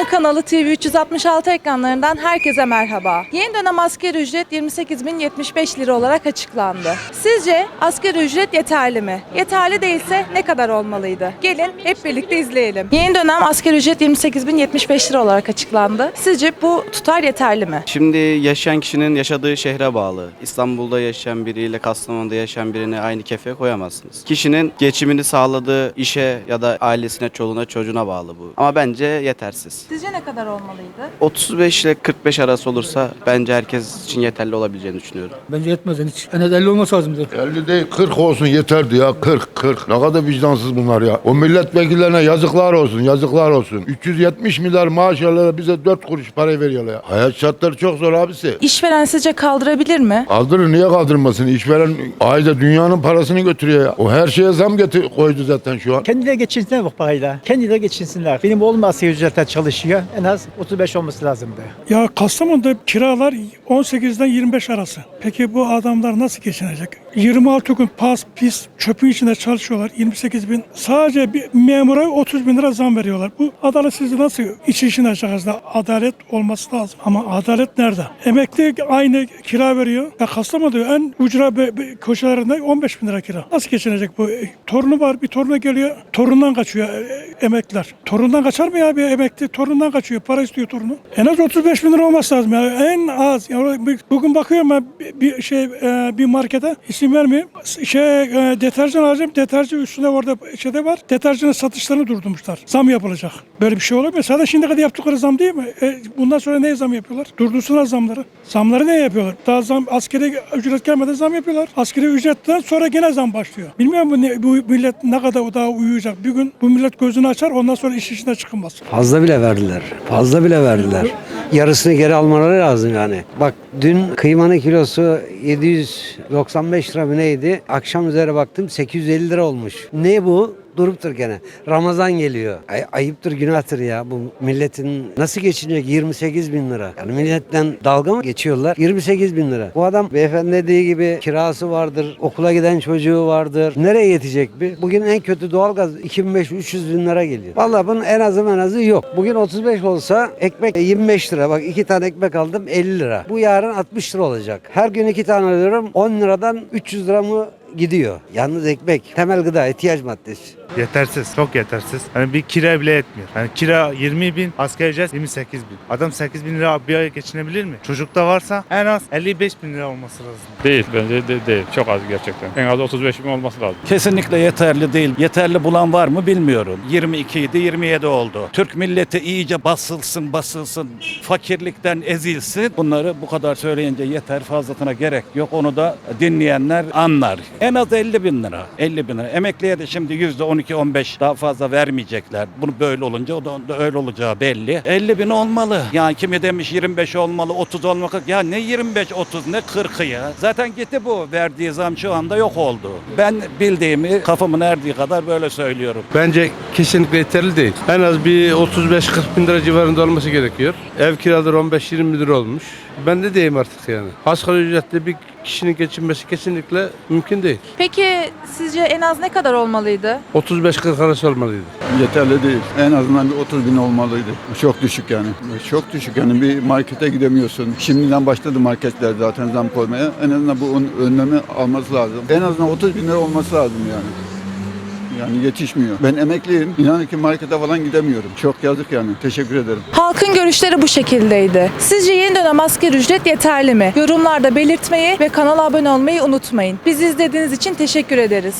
kanalı TV 366 ekranlarından herkese merhaba. Yeni dönem asgari ücret 28.075 lira olarak açıklandı. Sizce asgari ücret yeterli mi? Yeterli değilse ne kadar olmalıydı? Gelin hep birlikte izleyelim. Yeni dönem asgari ücret 28.075 lira olarak açıklandı. Sizce bu tutar yeterli mi? Şimdi yaşayan kişinin yaşadığı şehre bağlı. İstanbul'da yaşayan biriyle Kastamonu'da yaşayan birini aynı kefeye koyamazsınız. Kişinin geçimini sağladığı işe ya da ailesine, çoluğuna, çocuğuna bağlı bu. Ama bence yetersiz. Sizce ne kadar olmalıydı? 35 ile 45 arası olursa bence herkes için yeterli olabileceğini düşünüyorum. Bence yetmez yani hiç. En az 50 olması lazımdı. 50 değil 40 olsun yeterdi ya 40 40. Ne kadar vicdansız bunlar ya. O milletvekillerine yazıklar olsun yazıklar olsun. 370 milyar maaş alıyorlar bize 4 kuruş para veriyorlar ya. Hayat şartları çok zor abisi. İşveren sizce kaldırabilir mi? Kaldırır niye kaldırmasın? İşveren ayda dünyanın parasını götürüyor ya. O her şeye zam getir, koydu zaten şu an. Kendileri geçinsinler bu parayla. Kendileri geçinsinler. Benim oğlum asgari ücretten çalışıyor. En az 35 olması lazımdı. Ya Kastamonu'da kiralar 18'den 25 arası. Peki bu adamlar nasıl geçinecek? 26 gün pas pis çöpün içinde çalışıyorlar. 28 bin. Sadece bir memura 30 bin lira zam veriyorlar. Bu adaletsizliği nasıl iç işin aşağısında adalet olması lazım. Ama adalet nerede? Emekli aynı kira veriyor. Ya Kastamonu'da en ucra köşelerinde 15 bin lira kira. Nasıl geçinecek bu? E, Torunu var bir toruna geliyor. Torundan kaçıyor e, emekliler. Torundan kaçar mı ya bir emekli? Torundan kaçıyor. Para istiyor torunu. En az 35 bin lira olması lazım. Yani en az. Yani bugün bakıyorum ben bir- şey e, bir markete isim vermeyeyim. Şey e, deterjan alacağım. Deterjan üstünde orada şeyde var. Deterjanın satışlarını durdurmuşlar. Zam yapılacak. Böyle bir şey olur mu? Sadece şimdi kadar yaptıkları zam değil mi? E, bundan sonra neye zam yapıyorlar? Durdursunlar zamları. Zamları ne yapıyorlar? Daha zam askeri ücret gelmeden zam yapıyorlar. Askeri ücretten sonra gene zam başlıyor. Bilmiyorum bu, ne, bu millet ne kadar daha uyuyacak. Bir gün bu millet gözünü açar ondan sonra iş işine çıkılmaz. Fazla bile verdiler. Fazla bile verdiler. Yarısını geri almaları lazım yani. Bak dün kıymanın kilosu 795 lira mı neydi? Akşam üzere baktım 850 lira olmuş. Ne bu? Durup dur gene. Ramazan geliyor. Ay, ayıptır günahtır ya. Bu milletin nasıl geçinecek 28 bin lira. Yani milletten dalga mı geçiyorlar? 28 bin lira. Bu adam beyefendi dediği gibi kirası vardır. Okula giden çocuğu vardır. Nereye yetecek bir? Bugün en kötü doğalgaz 2500-300 bin lira geliyor. Vallahi bunun en azı en azı yok. Bugün 35 olsa ekmek 25 lira. Bak iki tane ekmek aldım 50 lira. Bu yarın 60 lira olacak. Her gün iki tane alıyorum 10 liradan 300 lira mı gidiyor. Yalnız ekmek temel gıda ihtiyaç maddesi. Yetersiz, çok yetersiz. Hani bir kira bile etmiyor. Yani kira 20 bin, asgari ücret 28 bin. Adam 8 bin lira bir ay geçinebilir mi? Çocukta varsa en az 55 bin lira olması lazım. Değil bence de değil. Çok az gerçekten. En az 35 bin olması lazım. Kesinlikle yeterli değil. Yeterli bulan var mı bilmiyorum. 22 idi 27 oldu. Türk milleti iyice basılsın basılsın. Fakirlikten ezilsin. Bunları bu kadar söyleyince yeter fazlasına gerek yok. Onu da dinleyenler anlar. En az 50 bin lira. 50 bin lira. Emekliye de şimdi yüzde 12-15 daha fazla vermeyecekler. Bunu böyle olunca o da, da öyle olacağı belli. 50 bin olmalı. Yani kimi demiş 25 olmalı 30 olmalı. Ya ne 25 30 ne 40'ı ya. Zaten gitti bu. Verdiği zam şu anda yok oldu. Ben bildiğimi kafamın erdiği kadar böyle söylüyorum. Bence kesinlikle yeterli değil. En az bir 35-40 bin lira civarında olması gerekiyor. Ev kiraları 15-20 bin lira olmuş. Ben de diyeyim artık yani. Asgari ücretle bir kişinin geçinmesi kesinlikle mümkün değil. Peki sizce en az ne kadar olmalıydı? 35-40 arası olmalıydı. Yeterli değil. En azından bir 30 bin olmalıydı. Çok düşük yani. Çok düşük yani bir markete gidemiyorsun. Şimdiden başladı marketler zaten zam koymaya. En azından bu ön- önlemi alması lazım. En azından 30 bin lira olması lazım yani. Yani yetişmiyor. Ben emekliyim. İnanın ki markete falan gidemiyorum. Çok yazık yani. Teşekkür ederim. Halkın görüşleri bu şekildeydi. Sizce yeni dönem asgari ücret yeterli mi? Yorumlarda belirtmeyi ve kanala abone olmayı unutmayın. Bizi izlediğiniz için teşekkür ederiz.